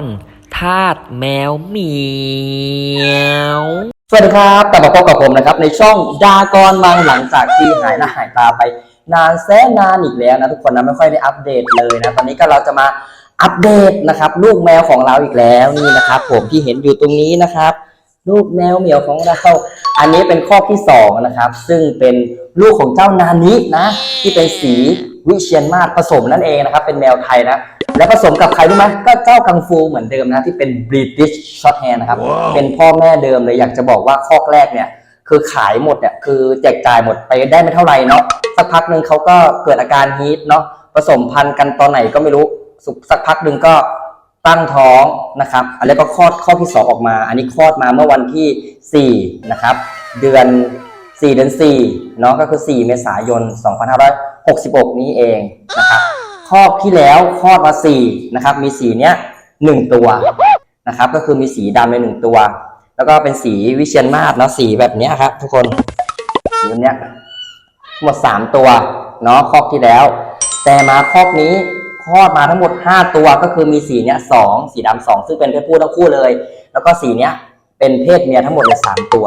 อนทาสแมวเหมียวสวัสดีครับกลับมาพบกับผมนะครับ ในช่องดากอนมังหลังจากที่หายหน้าหายตาไป นานแสนนานอีกแล้วนะทุกคนนะไม่ค่อยได้อัปเดตเลยนะ ตอนนี้ก็เราจะมาอัปเดตนะครับ ลูกแมวของเราอีกแล้วนี่นะครับ ผมที่เห็นอยู่ตรงนี้นะครับ ลูกแมวเหมียวของเรา อันนี้เป็นข้อที่สองนะครับ ซึ่งเป็นลูกของเจ้านานินะ ที่เป็นสีวิเชียนมาศผสมนั่นเองนะครับ เป็นแมวไทยนะ และผสมกับใครรู้ไหมก็เจ้ากังฟูเหมือนเดิมนะที่เป็น British Shorthair นะครับ เป็นพ่อแม่เดิมเลยอยากจะบอกว่าข้อแรกเนี่ย คือขายหมดเนี่ยคือแจกจ่ายหมดไปได้ไม่เท่าไหร่เนาะสักพักหนึ่งเขาก็เกิดอาการฮีทเนาะผสมพันธุ์กันตอนไหนก็ไม่รู้สุกสักพักหนึ่งก็ตั้งท้องนะครับแล้วก็คลอดข้อที่สองออกมา อันนี้คลอดมาเมื่อวันที่ 4 นะครับ เดือน 4 เดือน4เนาะก็คือ 4 เมษายน 2566 นี้เองนะครับ ครอบที่แล้วคลอดมา4นะครับ มีสีเนี้ย1ตัวนะครับ ก็คือมีสีดำในหนึ่งตัว แล้วก็เป็นสีวิเชียนมาศเนาะสีแบบเนี้ยครับ ทุกคนสีแบบเนี้ยทั้งหมตัวเนาะครอบที่แล้ว แต่มาครอบนี้คลอดมาทั้งหมด 5 ตัวก็คือมีสีเนี้ยสองสีดำสองซึ่งเป็นเพศผู้ทั้งคู่เลย แล้วก็สีเนี้ยเป็นเพศเมียทั้งหมดเลยสามตัว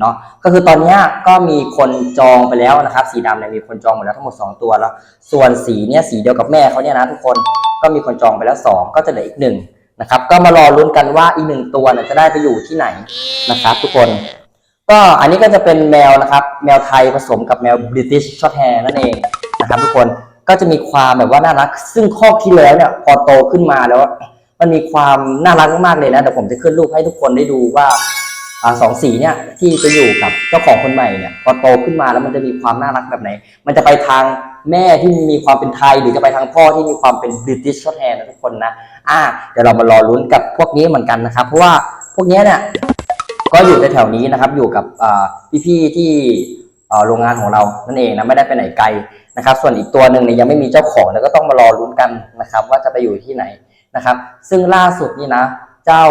เนาะก็คือตอนนี้ก็มีคนจองไปแล้วนะครับ สีดำเนี่ยมีคนจองหมดแล้วทั้งหมด 2 ตัวแล้ว ส่วนสีเนี้ยสีเดียวกับแม่เขาเนี่ยนะทุกคนก็มีคนจองไปแล้ว 2 ก็จะเหลืออีกหนึ่งนะครับ ก็มารอลุ้นกันว่าอีกหนึ่งตัวเนี่ยจะได้ไปอยู่ที่ไหนนะครับ ทุกคน ก็อันนี้ก็จะเป็นแมวนะครับ แมวไทยผสมกับแมว British Shorthair นั่นเองนะครับทุกคนก็จะมีความแบบว่าน่ารัก ซึ่งข้อที่แล้วเนี่ยพอโตขึ้นมาแล้วมันมีความน่ารักมากเลยนะเดี๋ยวผมจะขึ้นรูปให้ทุกคนได้ดูว่า สองสีเนี่ยที่จะอยู่กับเจ้าของคนใหม่เนี่ยพอโตขึ้นมาแล้วมันจะมีความน่ารักแบบไหน มันจะไปทางแม่ที่มีความเป็นไทย หรือจะไปทางพ่อที่มีความเป็น British Shorthair นะทุกคนนะอ่าเดี๋ยวเรามารอลุ้นกับพวกนี้เหมือนกันนะครับ เพราะว่าพวกนี้เนี่ยก็อยู่แถวนี้นะครับอยู่กับพี่ๆที่โรงงานของเรานั่นเองนะไม่ได้ไปไหนไกลนะครับ ส่วนอีกตัวหนึ่งเนี่ยยังไม่มีเจ้าของแล้วก็ต้องมารอลุ้นกันนะครับ ว่าจะไปอยู่ที่ไหนนะครับ ซึ่งล่าสุดนี่นะ จ้า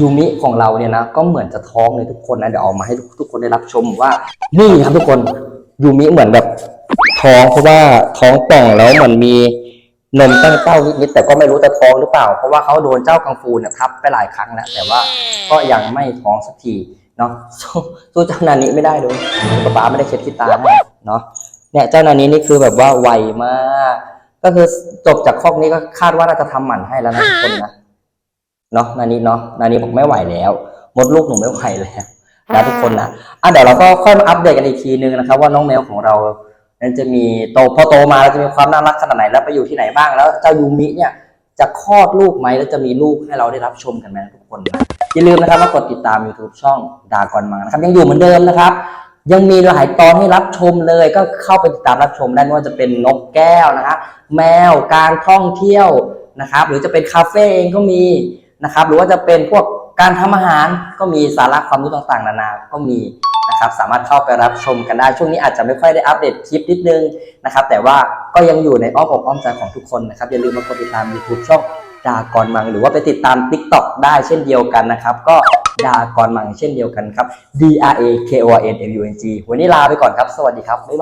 ยูมิของเราเนี่ยนะก็เหมือนจะท้องเลยทุกคนนะเดี๋ยวเอามาให้ทุกทุกคนได้รับชมว่า นี่ครับทุกคนยูมิเหมือนแบบท้องเพราะว่าท้องป่องแล้วเหมือนมีนมตั้งเต้านิดๆแต่ก็ไม่รู้จะท้องหรือเปล่า เพราะว่าเขาโดนเจ้ากังฟูเนี่ยทับไปหลายครั้งแล้วแต่ว่าก็ยังไม่ท้องสักทีเนาะสู้สู้เจ้านานี้ไม่ได้เลยป๊าป๊าไม่ได้เช็ดที่ตาเนาะเนี่ยเจ้านานี้นี่คือแบบว่าไวมาก ก็คือจบจากคอกนี้ก็คาดว่าน่าจะทำหมันให้แล้วนะทุกคนนะ เนาะนานี้เนาะนานี้บอกไม่ไหวแล้วมดลูกหนูไม่ไหวแล้วนะทุกคนนะอะเดี๋ยวเราก็ค่อยมาอัปเดตกันอีกทีนึงนะครับ ว่าน้องแมวของเรานั้นจะมีโตพอโตมาแล้วจะมีความน่ารักขนาดไหนแล้วไปอยู่ที่ไหนบ้างแล้วเจ้ายูมิเนี่ยจะคลอดลูกไหมแล้วจะมีลูกให้เราได้รับชมกันไหมทุกคนนะอย่าลืมนะครับว่ากดติดตาม YouTube ช่องดากอนมังนะครับยังอยู่เหมือนเดิมนะครับ ยังมีหลายตอนให้รับชมเลยก็เข้าไปติดตามรับชมได้ไม่ว่าจะเป็นนกแก้วนะครับแมวการท่องเที่ยวนะครับหรือจะเป็นคาเฟ่เองก็มี นะครับ หรือว่าจะเป็นพวกการทำอาหารก็มีสาระความรู้ต่างๆ นานา ก็มีนะครับ สามารถเข้าไปรับชมกันได้ ช่วงนี้อาจจะไม่ค่อยได้อัปเดตคลิปนิดนึงนะครับ แต่ว่าก็ยังอยู่ในอ้อมอกอ้อมใจของทุกคนนะครับ อย่าลืมมากดติดตาม YouTube ช่องดากอนมัง หรือว่าไปติดตาม TikTok ได้เช่นเดียวกันนะครับ ก็ดากอนมังเช่นเดียวกันครับ D R A K O R N M U N G วันนี้ลาไปก่อนครับ สวัสดีครับ บ๊ายบาย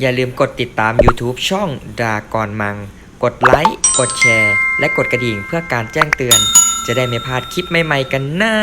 อย่าลืมกดติดตาม YouTube ช่องดากอนมัง กดไลค์ กดแชร์ และกดกระดิ่งเพื่อการแจ้งเตือน จะได้ไม่พลาดคลิปใหม่ๆกันนะ